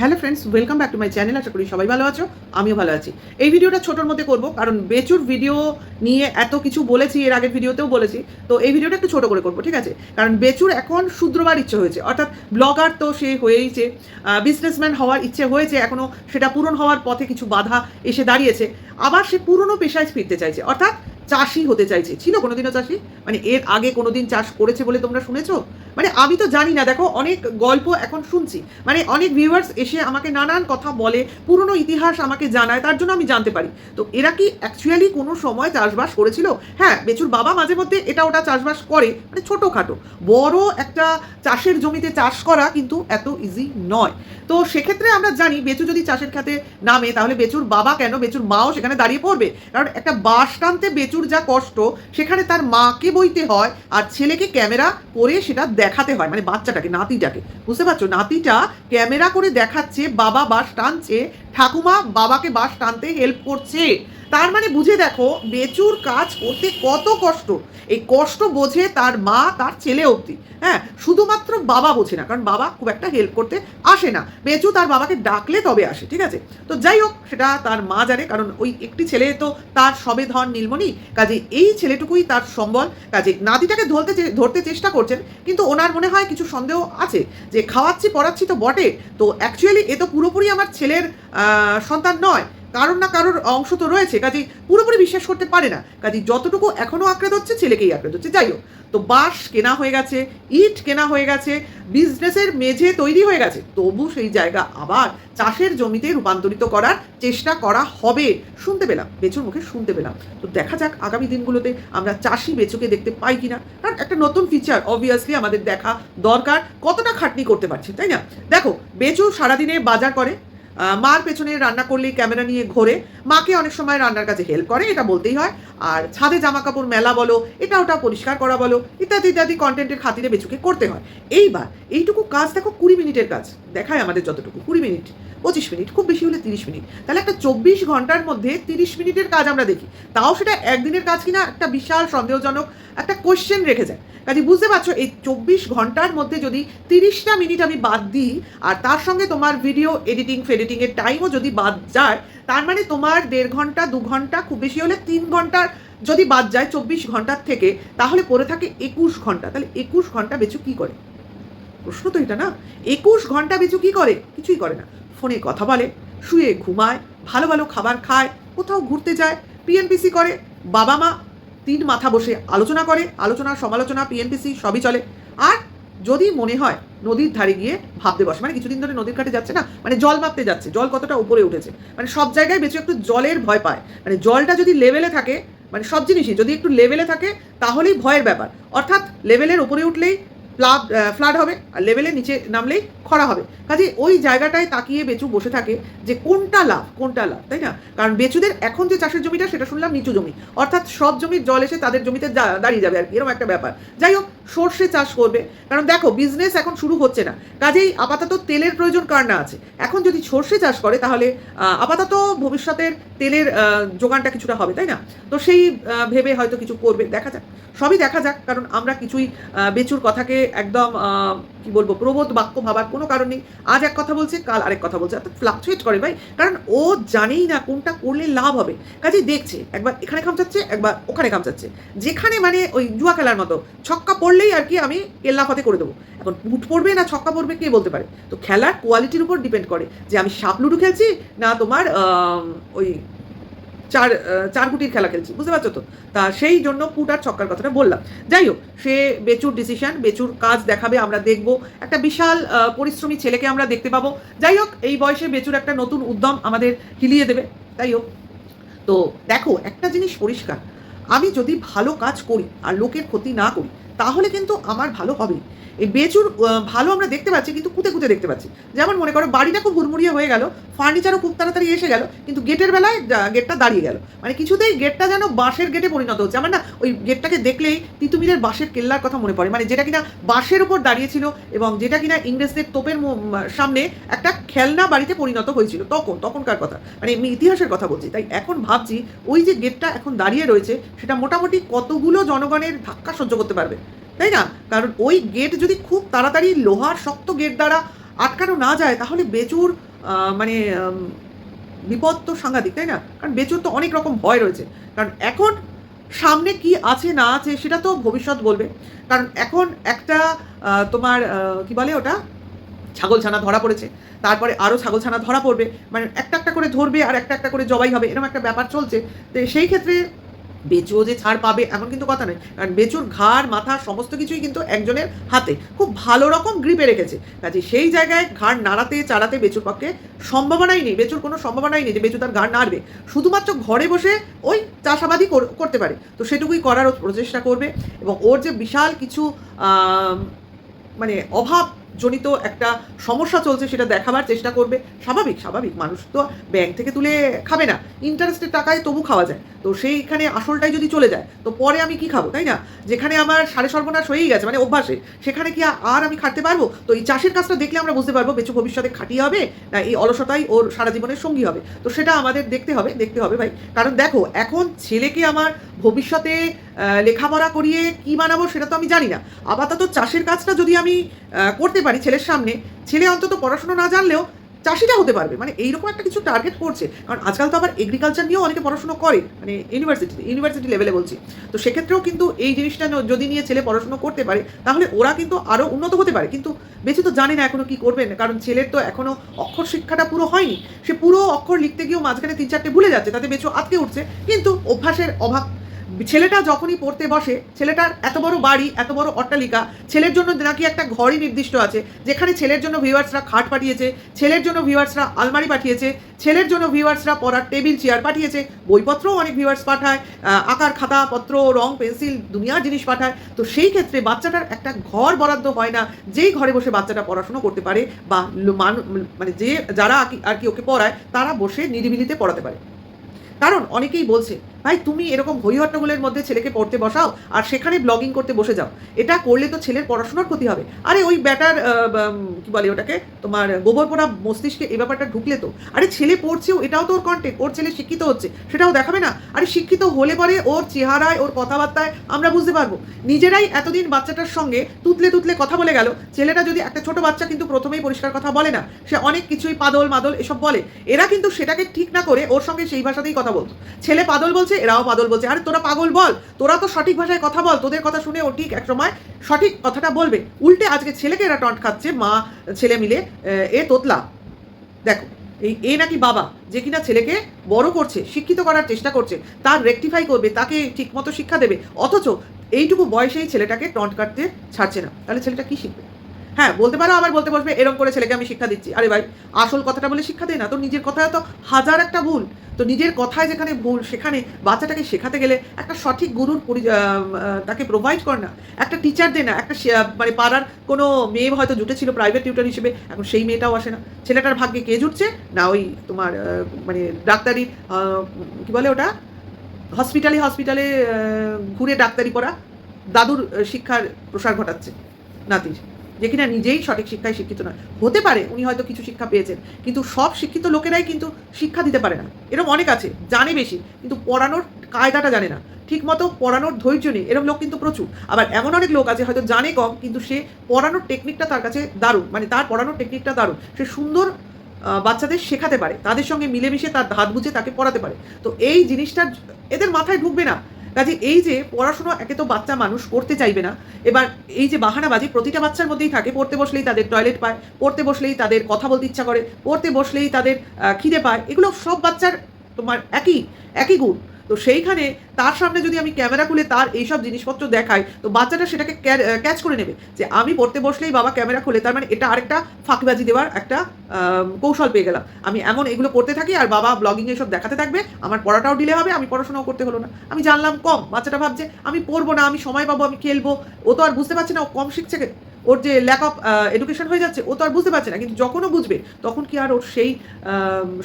Hello friends, welcome back to my channel, আশা করি সবাই ভালো আছো, আমিও ভালো আছি। এই ভিডিওটা ছোটোর মধ্যে করব, কারণ বেচুর ভিডিও নিয়ে এত কিছু বলেছি, এর আগের ভিডিওতেও বলেছি, তো এই ভিডিওটা একটু ছোটো করে করব, ঠিক আছে? কারণ বেচুর এখন শুদ্রবার ইচ্ছে হয়েছে, অর্থাৎ ব্লগার তো সে হয়েইছে বিজনেসম্যান হওয়ার ইচ্ছে হয়েছে এখনও সেটা পূরণ হওয়ার পথে কিছু বাধা এসে দাঁড়িয়েছে, আবার সে পুরনো পেশায় ফিরতে চাইছে, অর্থাৎ চাষি হতে চাইছে। ছিল কোনোদিনও চাষি? মানে এর আগে কোনোদিন চাষ করেছে বলে তোমরা শুনেছো? মানে আমি তো জানি না, দেখো, অনেক গল্প এখন শুনছি। মানে অনেক ভিউয়ার্স এসে আমাকে নানান কথা বলে, পুরনো ইতিহাস আমাকে জানায়, তার জন্য আমি জানতে পারি। তো এরা কি অ্যাকচুয়ালি কোনো সময় চাষবাস করেছিল? হ্যাঁ বেচুর বাবা মাঝে মধ্যে এটা ওটা চাষবাস করে মানে ছোটোখাটো। বড় একটা চাষের জমিতে চাষ করা কিন্তু এত ইজি নয়। তো সেক্ষেত্রে আমরা জানি, বেচু যদি চাষের খাতে নামে, তাহলে বেচুর বাবা কেন? বেচুর মাও সেখানে দাঁড়িয়ে পড়বে। কারণ একটা বাস টানতে বেচুর যা কষ্ট, সেখানে তার মাকে বইতে হয় আর ছেলেকে ক্যামেরা করে সেটা দেখাতে হয় মানে বাচ্চাটাকে, নাতিটাকে। বুঝতে পারছ? নাতিটা ক্যামেরা করে দেখাচ্ছে, বাবা বাস টানছে, ঠাকুমা বাবাকে বাস টানতে হেল্প করছে। তার মানে বুঝে দেখো, বেচুর কাজ করতে কত কষ্ট। এই কষ্ট বোঝে তার মা, তার ছেলে অবধি। হ্যাঁ শুধুমাত্র বাবা বোঝে না, কারণ বাবা খুব একটা হেল্প করতে আসে না। বেচু তার বাবাকে ডাকলে তবে আসে, ঠিক আছে? তো যাই হোক, সেটা তার মা জানে, কারণ ওই একটি ছেলে তো তার সবে ধন নীলমণি। কাজে এই ছেলেটুকুই তার সম্বল। কাজে নাতিটাকে ধরতে ধরতে চেষ্টা করছেন, কিন্তু ওনার মনে হয় কিছু সন্দেহ আছে যে, খাওয়াচ্ছি, পড়াচ্ছি তো বটে। তো অ্যাকচুয়ালি এ তো পুরোপুরি আমার ছেলের সন্তান নয়। কারোর না কারোর অংশ তো রয়েছে কাজে পুরোপুরি বিশ্বাস করতে পারে না। কাজে যতটুকু এখনও আঁকড়ে ধরছে, ছেলেকেই আঁকড়ে ধরছে। যাই হোক, তো বাঁশ কেনা হয়ে গেছে, ইট কেনা হয়ে গেছে, বিজনেসের মেঝে তৈরি হয়ে গেছে, তবু সেই জায়গা আবার চাষের জমিতে রূপান্তরিত করার চেষ্টা করা হবে। শুনতে পেলাম, বেচুর মুখে শুনতে পেলাম। তো দেখা যাক আগামী দিনগুলোতে আমরা চাষি বেচুকে দেখতে পাই কিনা। কারণ একটা নতুন ফিচার অবভিয়াসলি আমাদের দেখা দরকার, কতটা খাটনি করতে পারছে, তাই না? দেখো, বেচু সারাদিনে বাজার করে মার পেছনে রান্না করলেই ক্যামেরা নিয়ে ঘোরে। মাকে অনেক সময় রান্নার কাজে হেল্প করে, এটা বলতেই হয়। আর ছাদে জামা কাপড় মেলা বলো, এটা ওটা পরিষ্কার করা বলো, ইত্যাদি ইত্যাদি কন্টেন্টের খাতিরে বেচুকে করতে হয়। এইবার, এইটুকু কাজ দেখো কুড়ি মিনিটের কাজ। দেখায় আমাদের যতটুকু, কুড়ি মিনিট, পঁচিশ মিনিট, খুব বেশি হলে তিরিশ মিনিট। তাহলে একটা চব্বিশ ঘণ্টার মধ্যে তিরিশ মিনিটের কাজ আমরা দেখি। তাও সেটা একদিনের কাজ কিনা একটা বিশাল সন্দেহজনক একটা কোশ্চেন রেখে যায়। কাজে বুঝতে পারছ, এই চব্বিশ ঘণ্টার মধ্যে যদি তিরিশটা মিনিট আমি বাদ দিই, আর তার সঙ্গে তোমার ভিডিও এডিটিং ফেডিটিংয়ের টাইমও যদি বাদ যায়, তার মানে তোমার দেড় ঘণ্টা, দু ঘণ্টা, খুব বেশি হলে তিন ঘণ্টার যদি বাদ যায় চব্বিশ ঘণ্টার থেকে, তাহলে পড়ে থাকে একুশ ঘণ্টা। তাহলে একুশ ঘণ্টা বেচু কী করে? প্রশ্ন তো এটা না। একুশ ঘণ্টা বেচু কী করে? কিছুই করে না। ফোনে কথা বলে, শুয়ে ঘুমায়, ভালো ভালো খাবার খায়, কোথাও ঘুরতে যায় পিএনপিসি করে, বাবা মা তিন মাথা বসে আলোচনা করে, আলোচনা, সমালোচনা পিএনপিসি সবই চলে। আর যদি মনে হয় নদীর ধারে গিয়ে ভাবতে বসে। মানে কিছুদিন ধরে নদীর ঘাটে যাচ্ছে না মানে জল মাপতে যাচ্ছে, জল কতটা উপরে উঠেছে। মানে সব জায়গায় বেঁচে একটু জলের ভয় পায়। মানে জলটা যদি লেভেলে থাকে মানে সব জিনিসই যদি একটু লেভেলে থাকে, তাহলেই ভয়ের ব্যাপার। অর্থাৎ লেভেলের উপরে উঠলেই ফ্লাড ফ্লাড হবে, আর লেভেলের নিচে নামলেই খরা হবে। কাজে ওই জায়গাটায় তাকিয়ে বেচু বসে থাকে যে কোনটা লাভ কোনটা লাভ, তাই না? কারণ বেচুদের এখন যে চাষের জমিটা, সেটা শুনলাম নিচু জমি। অর্থাৎ সব জমির জল এসে তাদের জমিতে দাঁড়িয়ে যাবে আর কি, এরকম একটা ব্যাপার। যাই হোক সর্ষে চাষ করবে। কারণ দেখো বিজনেস এখন শুরু হচ্ছে না। কাজেই আপাতত তেলের প্রয়োজন কার না আছে? এখন যদি সর্ষে চাষ করে, তাহলে আপাতত ভবিষ্যতের তেলের যোগানটা কিছুটা হবে, তাই না? তো সেই ভেবে হয়তো কিছু করবে, দেখা যাক। সবই দেখা যাক, কারণ আমরা কিছুই বেচুর কথাকে একদম কি বলব, প্রবোধ বাক্য ভাবার কোনো কারণ নেই। আজ এক কথা বলছে, কাল আরেক কথা বলছে অর্থাৎ ফ্লাকচুয়েট করে ভাই। কারণ ও জানেই না কোনটা করলে লাভ হবে। কাজেই দেখছে, একবার এখানে খামচাচ্ছে একবার ওখানে খামচাচ্ছে যেখানে মানে ওই জুয়া খেলার মতো, ছক্কা পড়লেই আর কি আমি কেল্লা ফতে করে দেবো। এখন পুট পড়বে না ছক্কা পড়বে কে বলতে পারে? তো খেলার কোয়ালিটির উপর ডিপেন্ড করে যে আমি সাপ লুডু খেলছি না তোমার ওই চার চার গুটির খেলা খেলছি, বুঝতে পারছ তো? তা সেই জন্য পুট আর ছক্কার কথাটা বললাম। যাই হোক, সে বেচুর ডিসিশন বেচুর কাজ দেখাবে, আমরা দেখব। একটা বিশাল পরিশ্রমী ছেলেকে আমরা দেখতে পাবো। যাই হোক, এই বয়সে বেচুর একটা নতুন উদ্যম আমাদের হিলিয়ে দেবে। তাই হোক, তো দেখো, একটা জিনিস পরিষ্কার। আমি যদি ভালো কাজ করি আর লোকের ক্ষতি না করি তাহলে কিন্তু আমার ভালো হবে। এই বেচুর ভালো আমরা দেখতে পাচ্ছি, কিন্তু কুতে কুতে দেখতে পাচ্ছি। যেমন মনে করো, বাড়িটা খুব হুড়মুড়িয়ে হয়ে গেল ফার্নিচারও খুব তাড়াতাড়ি এসে গেল, কিন্তু গেটের বেলায় গেটটা দাঁড়িয়ে গেল। মানে কিছুতেই গেটটা যেন বাঁশের গেটে পরিণত হচ্ছে। আমার না ওই গেটটাকে দেখলেই তিতুমিরের বাঁশের কেল্লার কথা মনে পড়ে। মানে যেটা কিনা বাঁশের উপর দাঁড়িয়েছিল এবং যেটা কিনা ইংরেজদের তোপের সামনে একটা খেলনা বাড়িতে পরিণত হয়েছিল। তখন, তখনকার কথা। মানে আমি ইতিহাসের কথা বলছি। তাই এখন ভাবছি ওই যে গেটটা এখন দাঁড়িয়ে রয়েছে, সেটা মোটামুটি কতগুলো জনগণের ধাক্কা সহ্য করতে পারবে? তাই না? কারণ ওই গেট যদি খুব তাড়াতাড়ি লোহার শক্ত গেট দ্বারা আটকানো না যায়, তাহলে বেচুর মানে বিপদ তো সাংঘাতিক, তাই না? কারণ বেচুর তো অনেক রকম ভয় রয়েছে। কারণ এখন সামনে কি আছে, না আছে, সেটা তো ভবিষ্যৎ বলবে। কারণ এখন একটা তোমার কি বলে ওটা? ছাগল ছানা ধরা পড়েছে। তারপরে আরও ছাগল ছানা ধরা পড়বে। মানে একটা একটা করে ধরবে আর একটা একটা করে জবাই হবে, এরকম একটা ব্যাপার চলছে। তো সেই ক্ষেত্রে বেচুও যে ছাড় পাবে এমন কিন্তু কথা নয়। কারণ বেচুর ঘাড়, মাথা সমস্ত কিছুই কিন্তু একজনের হাতে। খুব ভালো রকম গ্রিপে রেখেছে। কাজে সেই জায়গায় ঘাড় নাড়াতে, চাড়াতে বেচুর পক্ষে সম্ভাবনাই নেই। বেচুর কোনো সম্ভাবনাই নেই যে বেচু তার ঘাড় নাড়বে। শুধুমাত্র ঘরে বসে ওই চাষাবাদই কর- করতে পারে। তো সেটুকুই করার প্রচেষ্টা করবে এবং ওর যে বিশাল কিছু মানে অভাব জনিত একটা সমস্যা চলছে সেটা দেখাবার চেষ্টা করবে। স্বাভাবিক স্বাভাবিক। মানুষ তো ব্যাংক থেকে তুলে খাবে না। ইন্টারেস্টের টাকায় তবু খাওয়া যায়। তো সেইখানে আসলটাই যদি চলে যায়, তো পরে আমি কি খাব, তাই না? যেখানে আমার সাড়ে সর্বনাশ হয়েই গেছে মানে অভ্যাসে, সেখানে কি আর আমি খাটতে পারব? তো এই চাষের কাজটা দেখলে আমরা বুঝতে পারব, বেচু ভবিষ্যতে খাটিয়ে হবে না এই অলসতাই ওর সারা জীবনের সঙ্গী হবে। তো সেটা আমাদের দেখতে হবে দেখতে হবে ভাই। কারণ দেখো, এখন ছেলেকে আমার ভবিষ্যতে লেখাপড়া করিয়ে কি বানাবো সেটা তো আমি জানি না। আপাতত চাষের কাজটা যদি আমি করতে পারি ছেলের সামনে, ছেলে অন্তত পড়াশোনা না জানলেও চাষিটা হতে পারবে। মানে এইরকম একটা কিছু টার্গেট করছে। কারণ আজকাল তো আবার এগ্রিকালচার নিয়েও অনেকে পড়াশোনা করে মানে ইউনিভার্সিটিতে ইউনিভার্সিটি লেভেলে বলছি। তো সেক্ষেত্রেও কিন্তু এই জিনিসটা যদি নিয়ে ছেলে পড়াশোনা করতে পারে, তাহলে ওরা কিন্তু আরও উন্নত হতে পারে। কিন্তু বেশি তো জানে না এখনও কি করবেন। কারণ ছেলের তো এখনও অক্ষর শিক্ষাটা পুরো হয়নি। সে পুরো অক্ষর লিখতে গিয়েও মাঝখানে তিন চারটে ভুলে যাচ্ছে, তাতে বেচু আটকে উঠছে। কিন্তু অভ্যাসের অভাব ছেলেটা যখনই পড়তে বসে, ছেলেটার এত বড় বাড়ি, এত বড় অট্টালিকা, ছেলের জন্য নাকি একটা ঘরই নির্দিষ্ট আছে, যেখানে ছেলের জন্য ভিউয়ার্সরা খাট পাঠিয়েছে, ছেলের জন্য ভিউয়ার্সরা আলমারি পাঠিয়েছে, ছেলের জন্য ভিউয়ার্সরা পড়ার টেবিল, চেয়ার পাঠিয়েছে, বইপত্রও অনেক ভিউয়ার্স পাঠায় আঁকার খাতা পত্র রং, পেন্সিল দুনিয়ার জিনিস পাঠায়। তো সেই ক্ষেত্রে বাচ্চাটার একটা ঘর বরাদ্দ হয় না, যেই ঘরে বসে বাচ্চাটা পড়াশোনা করতে পারে বা মানু- মানে যে, যারা আর কি ওকে পড়ায়, তারা বসে নিরিবিলিতে পড়াতে পারে। কারণ অনেকেই বলছে ভাই, তুমি এরকম হই হট্টগোলের মধ্যে ছেলেকে পড়তে বসাও আর সেখানে ব্লগিং করতে বসে যাও। এটা করলে তো ছেলের পড়াশোনার ক্ষতি হবে। আরে, ওই ব্যাটার কি বলে ওটাকে? তোমার গোবর পোড়া মস্তিষ্কে এই ব্যাপারটা ঢুকলে তো। আরে, ছেলে পড়ছেও, এটাও তো ওর কন্টেন্ট ওর ছেলে শিক্ষিত হচ্ছে, সেটাও দেখাবে না। আরে, শিক্ষিত হলে পরে ওর চেহারায়, ওর কথাবার্তায় আমরা বুঝতে পারব। নিজেরাই এতদিন বাচ্চাটার সঙ্গে তুতলে তুতলে কথা বলে গেল। ছেলেটা যদি একটা ছোট বাচ্চা কিন্তু প্রথমেই পরিষ্কার কথা বলে না, সে অনেক কিছুই পাদল মাদল এসব বলে। এরা কিন্তু সেটাকে ঠিক না করে ওর সঙ্গে সেই ভাষাতেই কথা বলতো। ছেলে পাদল বলছে এরাও পাদল বলছে। আরে, তোরা পাগল বল। তোরা তো সঠিক ভাষায় কথা বল। তোদের কথা শুনে ও ঠিক একসময় সঠিক কথাটা বলবে। উল্টে আজকে ছেলেকে এরা টন্ট খাচ্ছে, মা, ছেলে মিলে, এ তোতলা। দেখো, এই এ নাকি বাবা, যে কিনা ছেলেকে বড় করছে, শিক্ষিত করার চেষ্টা করছে, তার রেকটিফাই করবে, তাকে ঠিকমতো শিক্ষা দেবে, অথচ এইটুকু বয়সেই ছেলেটাকে টন্ট কাটতে ছাড়ছে না। তাহলে ছেলেটা কি শিখবে? হ্যাঁ বলতে পারো, আবার বলতে বসবে এরকম করে ছেলেকে আমি শিক্ষা দিচ্ছি। আরে ভাই, আসল কথাটা বলে শিক্ষা দেয় না তো নিজের কথায় তো হাজার একটা ভুল তো নিজের কথায় যেখানে ভুল, সেখানে বাচ্চাটাকে শেখাতে গেলে একটা সঠিক গুরুর পরি- তাকে প্রোভাইড কর না। একটা টিচার দে না, একটা মানে পাড়ার কোনো মেয়ে হয়তো জুটেছিল প্রাইভেট টিউটার হিসেবে, এখন সেই মেয়েটাও আসে না। ছেলেটার ভাগ্যে কে জুটছে? না ওই তোমার মানে ডাক্তারি কি বলে ওটা? হসপিটালে হসপিটালে ঘুরে ডাক্তারি করা দাদুর শিক্ষার প্রসার ঘটাচ্ছে, নাতির। যে কিনা নিজেই সঠিক শিক্ষায় শিক্ষিত নয়। হতে পারে উনি হয়তো কিছু শিক্ষা পেয়েছেন, কিন্তু সব শিক্ষিত লোকেরাই কিন্তু শিক্ষা দিতে পারে না। এরকম অনেক আছে, জানে বেশি, কিন্তু পড়ানোর কায়দাটা জানে না। ঠিক মতো পড়ানোর ধৈর্য নেই, এরকম লোক কিন্তু প্রচুর। আবার এমন অনেক লোক আছে হয়তো জানে কম, কিন্তু সে পড়ানোর টেকনিকটা তার কাছে দারুণ মানে তার পড়ানোর টেকনিকটা দারুণ। সে সুন্দর বাচ্চাদের শেখাতে পারে, তাদের সঙ্গে মিলেমিশে তার ধাত বুঝে তাকে পড়াতে পারে। তো এই জিনিসটা এদের মাথায় ঢুকবে না। কাজে এই যে পড়াশোনা, একে তো বাচ্চা মানুষ করতে চাইবে না। এবার এই যে বাহানাবাজি, প্রতিটা বাচ্চার মধ্যেই থাকে, পড়তে বসলেই তাদের টয়লেট পায়, পড়তে বসলেই তাদের কথা বলতে ইচ্ছা করে, পড়তে বসলেই তাদের খিদে পায়, এগুলো সব বাচ্চার তোমার একই একই গুণ। তো সেইখানে তার সামনে যদি আমি ক্যামেরা খুলে তার এইসব জিনিসপত্র দেখাই, তো বাচ্চাটা সেটাকে ক্যাচ করে নেবে যে আমি পড়তে বসলেই বাবা ক্যামেরা খুলে, তার মানে এটা আরেকটা ফাঁকিবাজি দেওয়ার একটা কৌশল পেয়ে গেলাম। আমি এমন এগুলো করতে থাকি আর বাবা ব্লগিং এসব দেখাতে থাকবে, আমার পড়াটাও ডিলে হবে, আমি পড়াশোনাও করতে হলো না। আমি জানলাম, কম, বাচ্চাটা ভাবছে আমি পড়ব না, আমি সময় পাবো, আমি খেলব, ও তো আর বুঝতে পারছে না, ও কম শিখছে ওর যে ল্যাক অফ এডুকেশন হয়ে যাচ্ছে, ও তো আর বুঝতে পারছে না, কিন্তু যখনও বুঝবে, তখন কি আর ওর সেই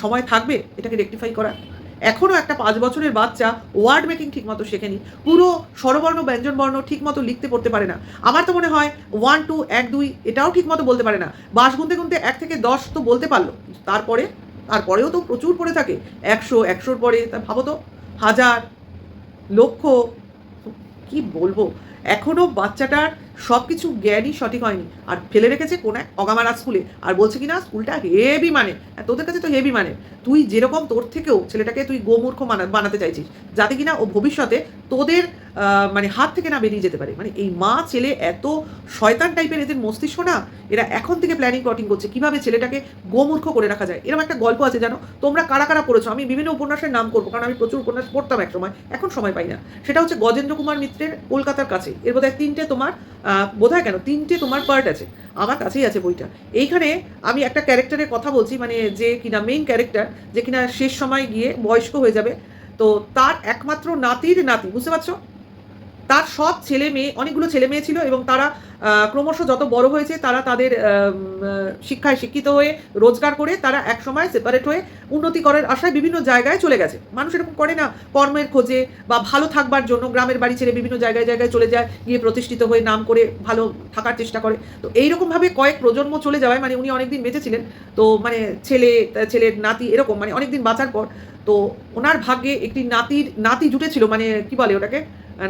সময় থাকবে? এটাকে রেকটিফাই করা? এখনও একটা পাঁচ বছরের বাচ্চা ওয়ার্ড মেকিং ঠিকমতো শেখেনি। পুরো স্বরবর্ণ, ব্যঞ্জনবর্ণ ঠিকমতো লিখতে পড়তে পারে না। আমার তো মনে হয় ওয়ান টু এক, দুই এটাও ঠিকমতো বলতে পারে না। বাস গুনতে গুনতে এক থেকে দশ তো বলতে পারল। তারপরে, তারপরেও তো প্রচুর পড়ে থাকে। একশো, একশোর পরে তা ভাবো তো, হাজার, লক্ষ কি বলব? এখনও বাচ্চাটার সব কিছু জ্ঞানই সঠিক হয়নি। আর ফেলে রেখেছে কোন এক অগামারা স্কুলে। আর বলছে কি না স্কুলটা হেভি মানে তোদের কাছে তো হেভি মানে তুই যেরকম তোর থেকেও ছেলেটাকে তুই গোমূর্খ বানা- বানাতে চাইছিস। যাতে কিনা ও ভবিষ্যতে তোদের মানে হাত থেকে না বেরিয়ে যেতে পারে। মানে এই মা, ছেলে এত শয়তান টাইপের এদের মস্তিষ্ক না, এরা এখন থেকে প্ল্যানিং প্লটিং করছে। কীভাবে ছেলেটাকে গোমূর্খ করে রাখা যায়? এরকম একটা গল্প আছে জানো? তোমরা কারা কারা পড়েছো? আমি বিভিন্ন উপন্যাসের নাম করব, কারণ আমি প্রচুর উপন্যাস পড়তাম এক সময়, এখন সময় পাই না। সেটা হচ্ছে গজেন্দ্র কুমার মিত্রের কলকাতার কাছে। এর বোধহয় তিনটে তোমার বোধ হয় কেন? তিনটে তোমার পার্ট আছে। আমার কাছেই আছে বইটা। এইখানে আমি একটা ক্যারেক্টারের কথা বলছি মানে যে কিনা মেইন ক্যারেক্টার যে কিনা শেষ সময় গিয়ে বয়স্ক হয়ে যাবে। তো তার একমাত্র নাতির নাতি, বুঝতে পারছ? তার সব ছেলে মেয়ে, অনেকগুলো ছেলে মেয়ে ছিল এবং তারা ক্রমশ যত বড় হয়েছে তারা তাদের শিক্ষায় শিক্ষিত হয়ে রোজগার করে তারা একসময় সেপারেট হয়ে উন্নতি করার আশায় বিভিন্ন জায়গায় চলে গেছে। মানুষ এরকম করে না, কর্মের খোঁজে বা ভালো থাকবার জন্য গ্রামের বাড়ি ছেড়ে বিভিন্ন জায়গায় জায়গায় চলে যায়, গিয়ে প্রতিষ্ঠিত হয়ে নাম করে ভালো থাকার চেষ্টা করে। তো এইরকমভাবে কয়েক প্রজন্ম চলে যাওয়ায় মানে উনি অনেকদিন বেঁচে ছিলেন তো মানে ছেলে, ছেলের নাতি এরকম মানে অনেকদিন বাঁচার পর, তো ওনার ভাগ্যে একটি নাতির, নাতি জুটেছিল মানে কি বলে ওটাকে?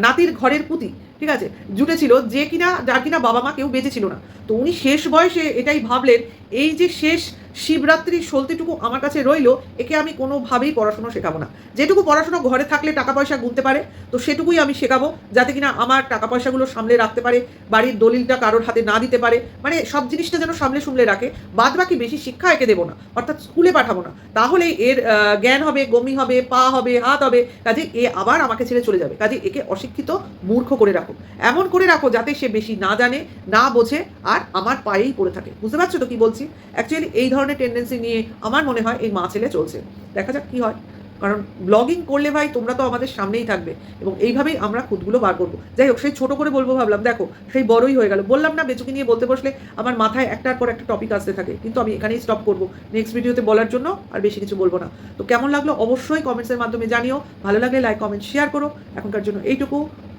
নাতির ঘরের পুঁতি, ঠিক আছে? জুটেছিল যে কিনা, যার কিনা বাবা মা কেউ বেঁচে ছিল না। তো উনি শেষ বয়সে এটাই ভাবলেন, এই যে শেষ শিবরাত্রির সলতিটুকু আমার কাছে রইল, একে আমি কোনোভাবেই পড়াশুনো শেখাবো না। যেটুকু পড়াশুনো ঘরে থাকলে টাকা পয়সা গুনতে পারে, তো সেটুকুই আমি শেখাবো, যাতে কিনা আমার টাকা পয়সাগুলো সামলে রাখতে পারে, বাড়ির দলিলটা কারোর হাতে না দিতে পারে মানে সব জিনিসটা যেন সামলে সুমলে রাখে বাদ বাকি বেশি শিক্ষা একে দেবো না, অর্থাৎ স্কুলে পাঠাবো না। তাহলে এর জ্ঞান হবে, গমি হবে, পা হবে, হাত হবে, কাজে এ আবার আমাকে ছেড়ে চলে যাবে। কাজে একে অশিক্ষিত মূর্খ করে রাখো। এমন করে রাখো যাতে সে বেশি না জানে, না বোঝে, আর আমার পায়েই পড়ে থাকে। বুঝতে পারছ তো কি বলছি? অ্যাকচুয়ালি এই ধরনের টেন্ডেন্সি নিয়ে আমার মনে হয় এই মা ছেলে চলছে। দেখা যাক কি হয়। কারণ ব্লগিং করলে ভাই তোমরা তো আমাদের সামনেই থাকবে এবং এইভাবেই আমরা খুদগুলো বার করব। যাই হোক, সেই ছোট করে বলব ভাবলাম, দেখো, সেই বড়ই হয়ে গেল। বললাম না, বেচুকি নিয়ে বলতে বসলে আমার মাথায় একটার পর একটা টপিক আসতে থাকে। কিন্তু আমি এখানেই স্টপ করব। নেক্সট ভিডিওতে বলার জন্য আর বেশি কিছু বলব না। তো কেমন লাগল অবশ্যই কমেন্টসের মাধ্যমে জানিও। ভালো লাগলে লাইক কমেন্ট শেয়ার করো। এখনকার জন্য এইটুকু।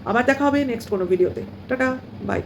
আবার দেখা হবে নেক্সট কোনো ভিডিওতে টাটা বাই